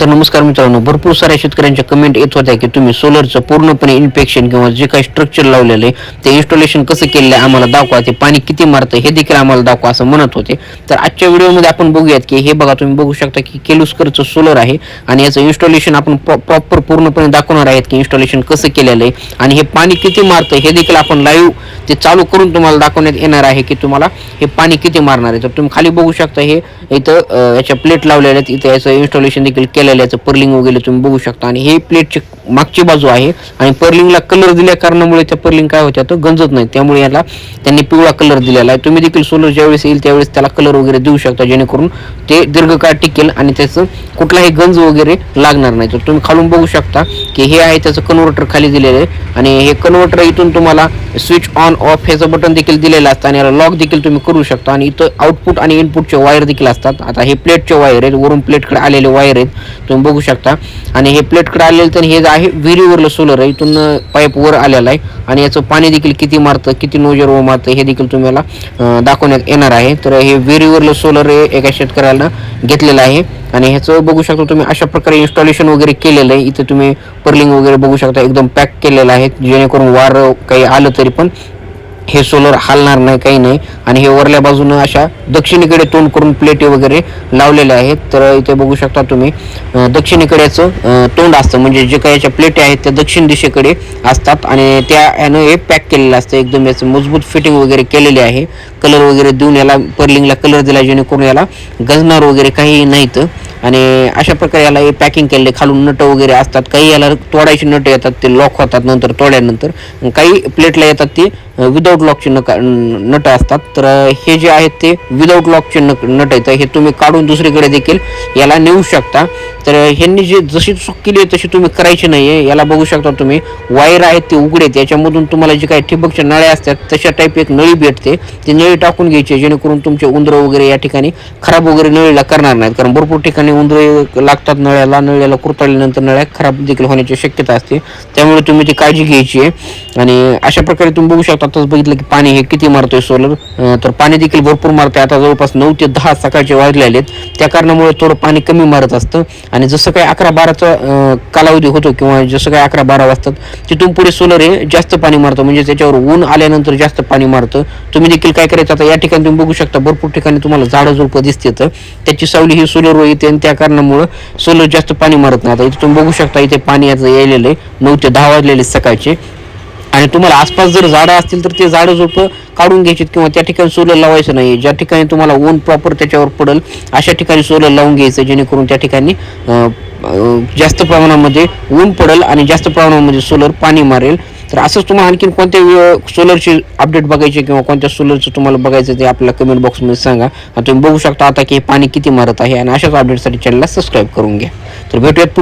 तर नमस्कार मित्रांनो भरपूर साऱ्या शेतकऱ्यांच्या कमेंट येत होत्या की तुम्ही सोलरचं पूर्णपणे इन्फेक्शन किंवा जे काही स्ट्रक्चर लावलेलं आहे ते इन्स्टॉलेशन कसं केलेलं आहे आम्हाला दाखवा. ते पाणी किती मारतं हे देखील आम्हाला दाखवा असं म्हणत होते. तर आजच्या व्हिडिओमध्ये आपण बघूयात की हे बघा तुम्ही बघू शकता की केलुस्करचं सोलर आहे आणि याचं इन्स्टॉलेशन आपण प्रॉपर पूर्णपणे दाखवणार आहेत की इन्स्टॉलेशन कसं केलेलं आहे आणि हे पाणी किती मारतं हे देखील आपण लाईव्ह ते चालू करून तुम्हाला दाखवण्यात येणार आहे की तुम्हाला हे पाणी किती मारणार आहे. तर तुम्ही खाली बघू शकता हे इथं याच्या प्लेट लावलेल्या आहेत इथं याचं इन्स्टॉलेशन देखील केलेलं याचं पर्लिंग वगैरे तुम्ही बघू शकता. आणि हे प्लेटचे मागची बाजू आहे आणि पर्लिंगला कलर दिल्या कारणामुळे त्या पर्लिंग काय होत्या तो गंजत नाही. त्यामुळे याला त्यांनी पिवळा कलर दिलेला आहे. तुम्ही देखील सोलर ज्यावेळेस येईल त्यावेळेस त्याला कलर वगैरे देऊ शकता जेणेकरून ते दीर्घकाळ टिकेल आणि त्याचं कुठलाही गंज वगैरे लागणार नाही. तर तुम्ही खालून बघू शकता की हे आहे त्याचं कन्व्हर्टर खाली दिलेलं आहे. आणि हे कन्व्हर्टर इथून तुम्हाला स्विच ऑन ऑफ ह्याचं बटन देखील दिलेलं असतं आणि याला लॉक देखील तुम्ही करू शकता. आणि इथं आउटपुट आणि इनपुटचे वायर देखील असतात. आता हे प्लेटचे वायर आहेत. वरून प्लेटकडे आलेले वायर आहेत. तुम्ही बघू शकता. आणि हे प्लेटकडे आलेले तर हे आहे. विहिरीवरलं सोलर आहे. इथून पाईप वर आलेला आहे. आणि याचं पाणी देखील किती मारतं किती नोजर व मारतं हे देखील तुम्हाला दाखवण्यात येणार आहे. तर हे विहिरीवरलं सोलर हे एका शेतकऱ्याला घेतलेलं आहे. आणि ह्याचं बघू शकता तुम्ही अशा प्रकारे इन्स्टॉलेशन वगैरे केलेलं आहे. इथे तुम्ही पर्लिंग वगैरे बघू शकता एकदम पॅक केलेलं आहे. जेणेकरून वार काही आलं तरी पण हे सोलर हालणार नाही काही नाही. आणि हे वरल्या बाजूनं अशा दक्षिणेकडे तोंड करून प्लेटी वगैरे लावलेल्या आहेत. तर इथे बघू शकता तुम्ही दक्षिणेकडेचं दक्षिणेकडे तोंड असतं. म्हणजे जे काही याच्या प्लेटी आहेत त्या दक्षिण दिशेकडे असतात. आणि त्या ह्यानं हे पॅक केलेलं असतं. एकदम याचं मजबूत फिटिंग वगैरे केलेली आहे. कलर वगैरे देऊन याला पर्लिंगला कलर दिला जेणेकरून याला गजणार वगैरे काही नाहीत. आणि अशा प्रकारे याला हे पॅकिंग केलेले खालून नट वगैरे असतात. काही याला तोडायची नट येतात ते लॉक होतात नंतर तोड्यानंतर. काही प्लेटला येतात ते विदाऊट लॉकचे नक नट असतात. तर हे जे आहेत ते विदाऊट लॉकचे नक नट आहेत. हे तुम्ही काढून दुसरीकडे देखील याला नेऊ शकता. तर ह्यांनी जे जशी चूक केली आहे तशी तुम्ही करायची नाही आहे याला बघू शकता तुम्ही वायर आहेत ते उघडे याच्यामधून तुम्हाला जे काही ठिबकच्या नळ्या असतात तशा टाईप एक नळी भेटते. ती नळी टाकून घ्यायची जेणेकरून तुमचे उंदरं वगैरे या ठिकाणी खराब वगैरे नळीला करणार नाहीत. कारण भरपूर ठिकाणी उंदरे लागतात नळ्याला नळ्याला कुरतळल्यानंतर नळ्या खराब देखील होण्याची शक्यता असते. त्यामुळे तुम्ही ती काळजी घ्यायची आहे. आणि अशा प्रकारे तुम्ही बघू शकता आताच बघितलं की पाणी हे किती मारतोय सोलर तर पाणी देखील भरपूर मारतंय. आता जवळपास नऊ ते दहा सकाळचे वाजले आहेत. त्या कारणामुळे थोडं पाणी कमी मारत असतं. आणि जसं काही अकरा बाराचा कालावधी होतो किंवा जसं काही अकरा बारा वाजतात तिथून पुढे सोलर हे जास्त पाणी मारतं. म्हणजे त्याच्यावर ऊन आल्यानंतर जास्त पाणी मारतं. तुम्ही देखील काय करायचं? आता या ठिकाणी तुम्ही बघू शकता भरपूर ठिकाणी तुम्हाला झाडं झुडपं दिसते तर त्याची सावली ही सोलर येते आणि त्या कारणामुळं सोलर जास्त पाणी मारत नाही. आता इथे तुम्ही बघू शकता इथे पाणी याचं यायलेलं आहे. नऊ ते दहा वाजलेले सकाळचे. आणि तुम्हाला आसपास जर झाडं असतील तर ते झाडं झोपं काढून घ्यायची किंवा त्या ठिकाणी सोलर लावायचं नाही. ज्या ठिकाणी तुम्हाला ऊन प्रॉपर त्याच्यावर पडेल अशा ठिकाणी सोलर लावून घ्यायचं जेणेकरून त्या ठिकाणी जास्त प्रमाणामध्ये ऊन पडेल आणि जास्त प्रमाणामध्ये सोलर पाणी मारेल. तर असंच तुम्हाला आणखीन कोणत्या सोलरची अपडेट बघायची किंवा कोणत्या सोलरचं तुम्हाला बघायचं ते आपल्याला कमेंट बॉक्समध्ये सांगा. आणि तुम्ही बघू शकता आता की हे पाणी किती मारत आहे आणि अशाच अपडेटसाठी चॅनलला सबस्क्राईब करून घ्या. तर भेटूयात